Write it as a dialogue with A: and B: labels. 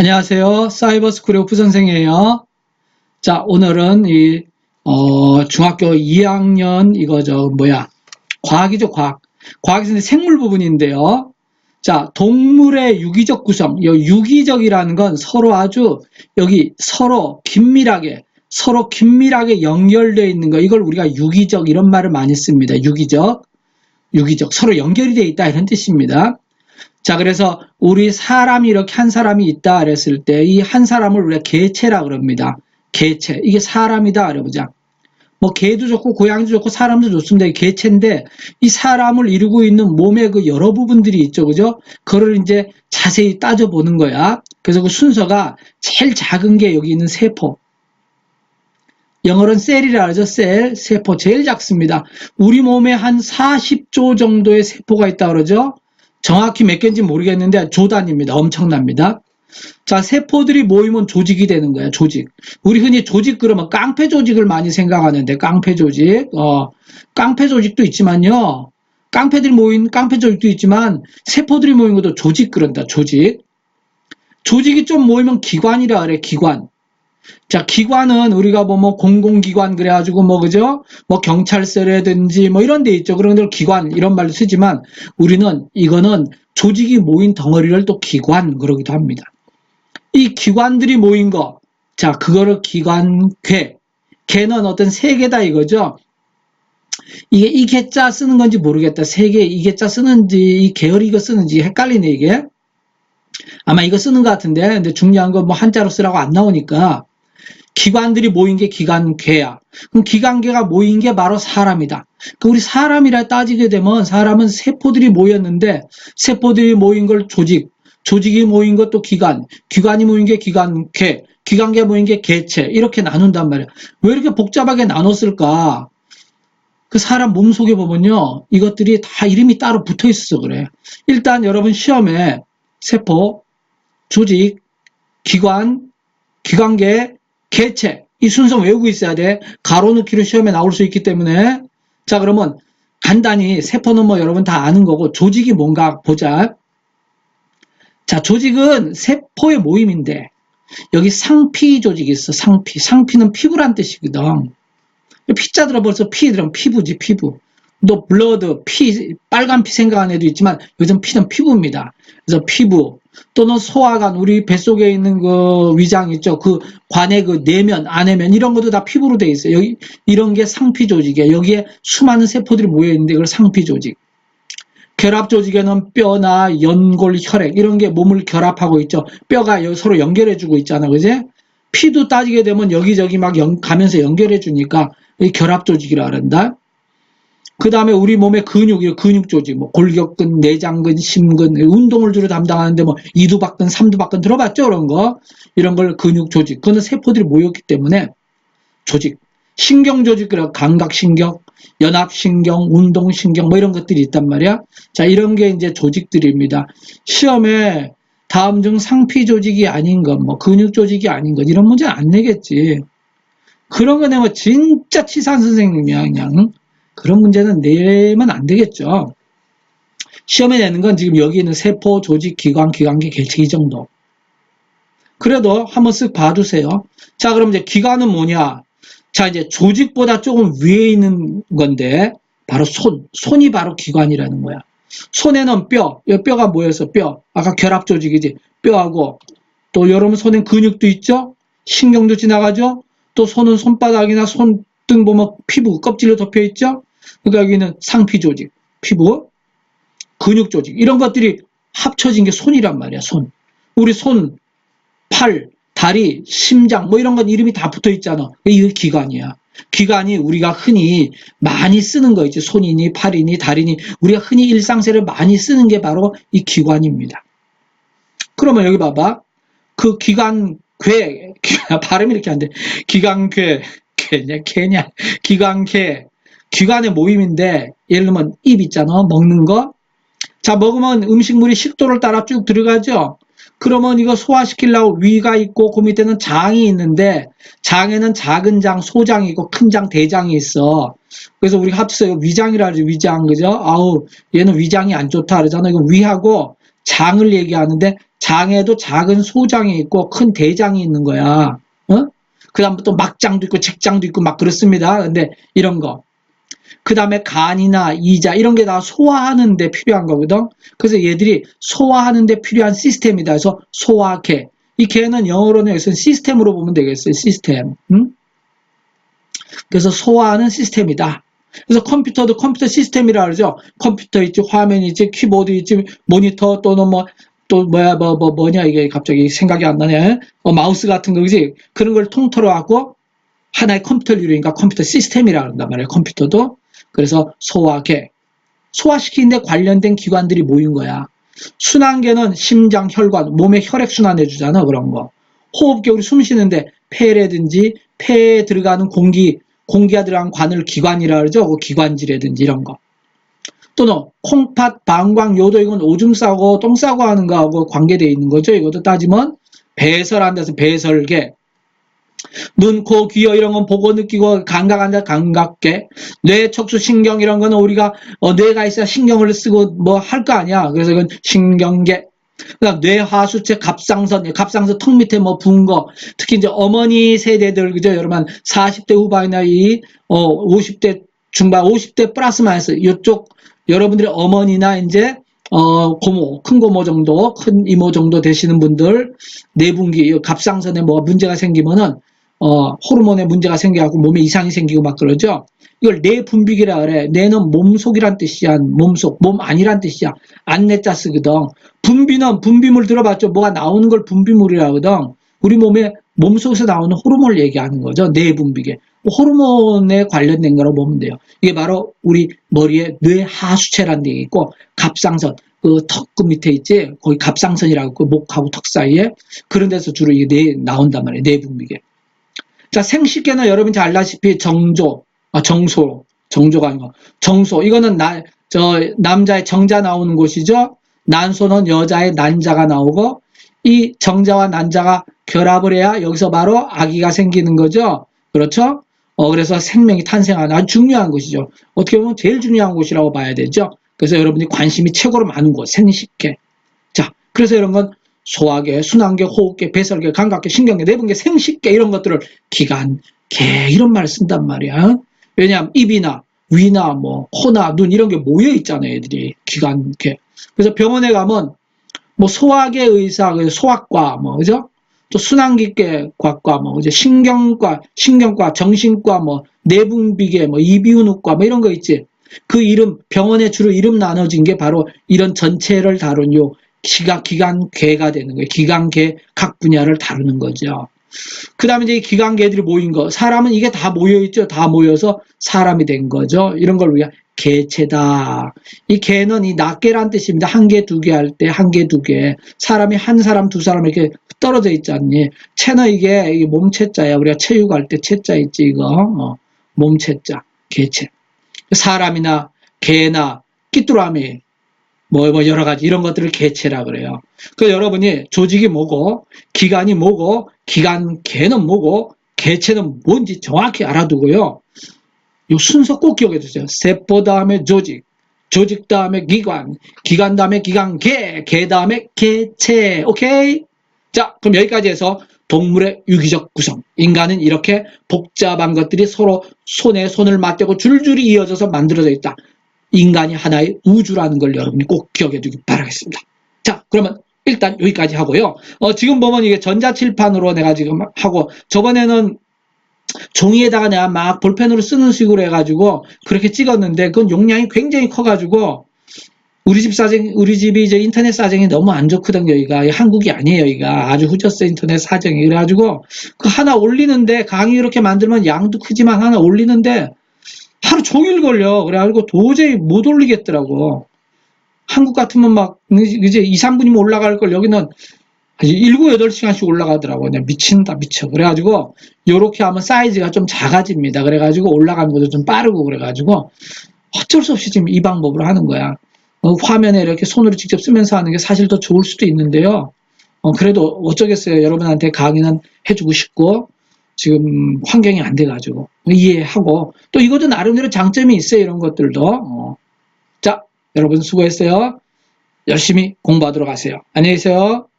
A: 안녕하세요. 사이버스쿨의 오프 선생이에요. 자, 오늘은 이, 어, 중학교 2학년, 이거 저, 뭐야. 과학이죠, 과학. 과학에서 생물 부분인데요. 자, 동물의 유기적 구성. 이 유기적이라는 건 서로 아주 여기 서로 긴밀하게, 서로 긴밀하게 연결되어 있는 거. 이걸 우리가 유기적 이런 말을 많이 씁니다. 유기적. 유기적. 서로 연결이 되어 있다. 이런 뜻입니다. 자, 그래서 우리 사람이 이렇게 한 사람이 있다 그랬을 때 이 한 사람을 우리가 개체라 그럽니다. 개체. 이게 사람이다 그래보자. 뭐 개도 좋고 고양이도 좋고 사람도 좋습니다. 이 개체인데 이 사람을 이루고 있는 몸의 그 여러 부분들이 있죠. 그죠? 그걸 이제 자세히 따져보는 거야. 그래서 그 순서가 제일 작은 게 여기 있는 세포. 영어로는 셀이라 하죠. 셀, 세포 제일 작습니다. 우리 몸에 한 40조 정도의 세포가 있다 그러죠. 정확히 몇 개인지 모르겠는데 조단입니다. 엄청납니다. 자, 세포들이 모이면 조직이 되는 거야, 조직. 우리 흔히 조직 그러면 깡패 조직을 많이 생각하는데, 깡패 조직. 어, 깡패 조직도 있지만요. 깡패들이 모인 깡패 조직도 있지만, 세포들이 모인 것도 조직 그런다, 조직. 조직이 좀 모이면 기관이라 그래, 기관. 자, 기관은 우리가 뭐, 뭐, 공공기관 그래가지고 뭐, 그죠? 뭐, 경찰서라든지 뭐 이런 데 있죠. 그런 걸 기관, 이런 말로 쓰지만 우리는 이거는 조직이 모인 덩어리를 또 기관, 그러기도 합니다. 이 기관들이 모인 거, 자, 그거를 기관괴. 괴는 어떤 세계다 이거죠. 이게 이 개자 쓰는 건지 모르겠다. 세계 이 개자 쓰는지, 이 계열 이거 쓰는지 헷갈리네, 이게. 아마 이거 쓰는 것 같은데, 근데 중요한 건 뭐 한자로 쓰라고 안 나오니까, 기관들이 모인 게 기관괴야. 그럼 기관괴가 모인 게 바로 사람이다. 그 우리 사람이라 따지게 되면 사람은 세포들이 모였는데 세포들이 모인 걸 조직, 조직이 모인 것도 기관, 기관이 모인 게 기관괴, 기관괴 모인 게 개체 이렇게 나눈단 말이야. 왜 이렇게 복잡하게 나눴을까? 그 사람 몸 속에 보면요. 이것들이 다 이름이 따로 붙어 있어서 그래. 일단 여러분 시험에 세포, 조직, 기관, 기관계, 개체 이 순서 외우고 있어야 돼. 가로 넣기로 시험에 나올 수 있기 때문에 자 그러면 간단히 세포는 뭐 여러분 다 아는 거고 조직이 뭔가 보자. 자 조직은 세포의 모임인데 여기 상피 조직이 있어. 상피. 상피는 피부란 뜻이거든. 피자 들어 벌써 피 들으면 피부지 피부. 또 블러드, 피, 빨간 피 생각하는 애도 있지만 요즘 피는 피부입니다. 그래서 피부 또는 소화관 우리 뱃속에 있는 그 위장 있죠. 그 관의 그 내면, 안내면 이런 것도 다 피부로 돼 있어요. 여기 이런 게 상피 조직이에요. 여기에 수많은 세포들이 모여 있는데 그걸 상피 조직. 결합 조직에는 뼈나 연골, 혈액 이런 게 몸을 결합하고 있죠. 뼈가 서로 연결해 주고 있잖아. 그지? 피도 따지게 되면 여기저기 막 연, 가면서 연결해 주니까 결합 조직이라 그런다. 그 다음에 우리 몸의 근육이 근육 조직, 뭐 골격근, 내장근, 심근, 운동을 주로 담당하는데 뭐 이두박근, 삼두박근 들어봤죠? 그런 거. 이런 걸 근육 조직. 그거는 세포들이 모였기 때문에 조직. 신경 조직이라 감각신경, 연합신경, 운동신경 뭐 이런 것들이 있단 말이야. 자, 이런 게 이제 조직들입니다. 시험에 다음 중 상피 조직이 아닌 것, 뭐 근육 조직이 아닌 것 이런 문제는 안 내겠지. 그런 거 내면 진짜 치산 선생님이야 그냥. 그런 문제는 내면 안 되겠죠. 시험에 내는 건 지금 여기 있는 세포, 조직, 기관, 기관계, 개체 이 정도. 그래도 한번 쓱 봐두세요. 자, 그럼 이제 기관은 뭐냐? 자, 이제 조직보다 조금 위에 있는 건데, 바로 손. 손이 바로 기관이라는 거야. 손에는 뼈, 이 뼈가 뭐였어? 뼈. 아까 결합 조직이지. 뼈하고, 또 여러분 손엔 근육도 있죠? 신경도 지나가죠? 또 손은 손바닥이나 손등 보면 피부, 껍질로 덮여 있죠? 그러니까 여기는 상피 조직, 피부, 근육 조직 이런 것들이 합쳐진 게 손이란 말이야. 손. 우리 손, 팔, 다리, 심장 뭐 이런 건 이름이 다 붙어 있잖아. 이게 기관이야. 기관이 우리가 흔히 많이 쓰는 거 있지. 손이니 팔이니 다리니 우리가 흔히 일상생활을 많이 쓰는 게 바로 이 기관입니다. 그러면 여기 봐봐. 그 기관 괴 발음이 이렇게 안 돼. 기관괴 개냐 개냐 기관괴 기관의 모임인데 예를 들면 입 있잖아 먹는 거. 자 먹으면 음식물이 식도를 따라 쭉 들어가죠. 그러면 이거 소화시키려고 위가 있고 그 밑에는 장이 있는데 장에는 작은 장, 소장이 있고 큰 장, 대장이 있어. 그래서 우리가 합쳐서 위장이라 하죠. 위장 그죠? 아우 얘는 위장이 안 좋다 그러잖아. 이거 위하고 장을 얘기하는데 장에도 작은 소장이 있고 큰 대장이 있는 거야. 어? 그 다음부터 막장도 있고 책장도 있고 막 그렇습니다. 근데 이런 거. 그 다음에 간이나 이자 이런 게 다 소화하는 데 필요한 거거든. 그래서 얘들이 소화하는 데 필요한 시스템이다 해서 소화계. 이 개는 영어로는 여기서 시스템으로 보면 되겠어요. 시스템. 응? 그래서 소화하는 시스템이다. 그래서 컴퓨터도 컴퓨터 시스템이라 그러죠. 컴퓨터 있지, 화면 있지, 키보드 있지, 모니터 또는 뭐, 또 뭐야, 뭐, 뭐, 뭐냐, 이게 갑자기 생각이 안 나네. 어, 마우스 같은 거지. 그런 걸 통틀어 갖고 하나의 컴퓨터를 이루니까 컴퓨터 시스템이라 그런단 말이에요. 컴퓨터도. 그래서 소화계. 소화시키는데 관련된 기관들이 모인 거야. 순환계는 심장, 혈관, 몸에 혈액 순환해 주잖아, 그런 거. 호흡기 우리 숨 쉬는데 폐라든지 폐에 들어가는 공기, 공기가 들어간 관을 기관이라 그러죠. 그 기관지라든지 이런 거. 또는 콩팥, 방광, 요도 이건 오줌 싸고 똥 싸고 하는 거하고 관계되어 있는 거죠. 이것도 따지면 배설한 데서 배설계. 눈, 코, 귀 이런 건 보고 느끼고 감각한 데 감각계. 뇌, 척수, 신경 이런 거는 우리가 어, 뇌가 있어야 신경을 쓰고 뭐 할 거 아니야. 그래서 이건 신경계. 그다음 뇌하수체 갑상선, 갑상선 턱 밑에 뭐 부은 거, 특히 이제 어머니 세대들 그죠, 여러분 40대 후반이나 이 어, 50대 중반, 50대 플러스 마이너스 이쪽 여러분들의 어머니나 이제 어 고모, 큰 고모 정도, 큰 이모 정도 되시는 분들 내분기, 이 갑상선에 뭐 문제가 생기면은 어 호르몬에 문제가 생겨갖고 몸에 이상이 생기고 막 그러죠. 이걸 내분비기라 그래. 내는 몸속이란 뜻이야. 몸속, 몸 아니란 뜻이야. 안내자 쓰거든. 분비는 분비물 들어봤죠? 뭐가 나오는 걸 분비물이라 하거든. 우리 몸에 몸속에서 나오는 호르몬을 얘기하는 거죠. 내분비계. 호르몬에 관련된 거라고 보면 돼요. 이게 바로 우리 머리에 뇌 하수체라는 게 있고 갑상선 그 턱 그 밑에 있지 거기 갑상선이라고 그 목하고 턱 사이에 그런 데서 주로 이게 내 나온단 말이에요. 내분비계. 자 생식계는 여러분 잘 알다시피 정조, 아, 정소, 정조가 아니고 정소 이거는 나, 저 남자의 정자 나오는 곳이죠. 난소는 여자의 난자가 나오고 이 정자와 난자가 결합을 해야 여기서 바로 아기가 생기는 거죠. 그렇죠? 어, 그래서 생명이 탄생하는 아주 중요한 곳이죠. 어떻게 보면 제일 중요한 곳이라고 봐야 되죠. 그래서 여러분이 관심이 최고로 많은 곳, 생식계. 자, 그래서 이런 건 소화계, 순환계, 호흡계, 배설계, 감각계, 신경계, 내분계, 생식계 이런 것들을 기관, 계 이런 말을 쓴단 말이야. 왜냐하면 입이나 위나 뭐 코나 눈 이런 게 모여 있잖아요, 애들이 기관, 계. 그래서 병원에 가면 뭐 소화계 의사, 그 소아과 뭐 그죠? 또 순환기계 과과 뭐 이제 신경과 신경과 정신과 뭐 내분비계 뭐 이비인후과 뭐 이런 거 있지. 그 이름 병원에 주로 이름 나눠진 게 바로 이런 전체를 다룬 요 기가 기관계가 되는 거예요. 기관계 각 분야를 다루는 거죠. 그 다음에 이제 기관계들이 모인 거. 사람은 이게 다 모여있죠. 다 모여서 사람이 된 거죠. 이런 걸 우리가 개체다. 이 개는 이 낱개란 뜻입니다. 한 개, 두 개 할 때 한 개, 두 개. 사람이 한 사람, 두 사람 이렇게 떨어져 있지 않니? 체는 이게, 이게 몸체 자야. 우리가 체육할 때 체 자 있지, 이거. 어, 몸체 자. 개체. 사람이나 개나 끼뚜라미 뭐, 뭐 여러 가지 이런 것들을 개체라 그래요. 그 여러분이 조직이 뭐고 기관이 뭐고 기관 개는 뭐고 개체는 뭔지 정확히 알아두고요. 이 순서 꼭 기억해 두세요. 세포 다음에 조직, 조직 다음에 기관, 기관 다음에 기관 개, 개 다음에 개체. 오케이? 자, 그럼 여기까지 해서 동물의 유기적 구성. 인간은 이렇게 복잡한 것들이 서로 손에 손을 맞대고 줄줄이 이어져서 만들어져 있다. 인간이 하나의 우주라는 걸 여러분이 꼭 기억해 두기 바라겠습니다. 자, 그러면 일단 여기까지 하고요. 어, 지금 보면 이게 전자칠판으로 내가 지금 하고, 저번에는 종이에다가 내가 막 볼펜으로 쓰는 식으로 해가지고 그렇게 찍었는데 그건 용량이 굉장히 커가지고 우리 집 사정, 우리 집이 이제 인터넷 사정이 너무 안 좋거든, 여기가. 한국이 아니에요, 여기가. 아주 후졌어, 인터넷 사정이. 그래가지고, 그 하나 올리는데, 강의 이렇게 만들면 양도 크지만 하나 올리는데, 하루 종일 걸려. 그래가지고 도저히 못 올리겠더라고. 한국 같으면 막, 이제 2, 3분이면 올라갈 걸 여기는 7, 8시간씩 올라가더라고. 그냥 미친다, 미쳐. 그래가지고, 요렇게 하면 사이즈가 좀 작아집니다. 그래가지고 올라가는 것도 좀 빠르고 그래가지고, 어쩔 수 없이 지금 이 방법으로 하는 거야. 어, 화면에 이렇게 손으로 직접 쓰면서 하는 게 사실 더 좋을 수도 있는데요. 어, 그래도 어쩌겠어요. 여러분한테 강의는 해주고 싶고, 지금 환경이 안 돼가지고, 이해하고, 또 이것도 나름대로 장점이 있어요. 이런 것들도. 어. 자, 여러분 수고했어요. 열심히 공부하도록 하세요. 안녕히 계세요.